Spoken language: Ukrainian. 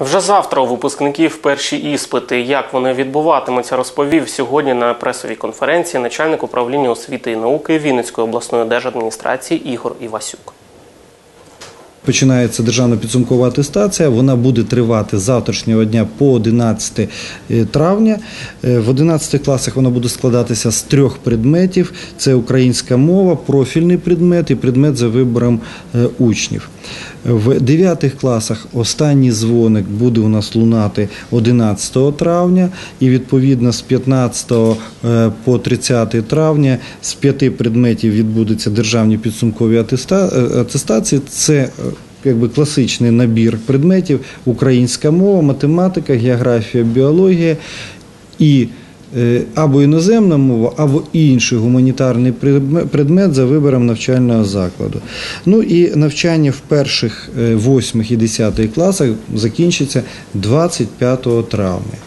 Вже завтра у випускників перші іспити. Як вони відбуватимуться, розповів сьогодні на пресовій конференції начальник управління освіти і науки Вінницької обласної держадміністрації Ігор Івасюк. Починається державна підсумкова атестація. Вона буде тривати з завтрашнього дня по 11 травня. Е, В 11 класах вона буде складатися з трьох предметів: це українська мова, профільний предмет і предмет за вибором е, учнів. В 9 класах останній дзвоник буде у нас лунати 11 травня, і відповідно з 15 е, по 30 травня з п'яти предметів відбудуться державні підсумкові е, атестації. Це е, якби класичний набір предметів: українська мова, математика, географія, біологія і е, або іноземна мова, або інший гуманітарний предмет за вибором навчального закладу. Ну і навчання в перших е, восьмих і десятих класах закінчиться 25 травня.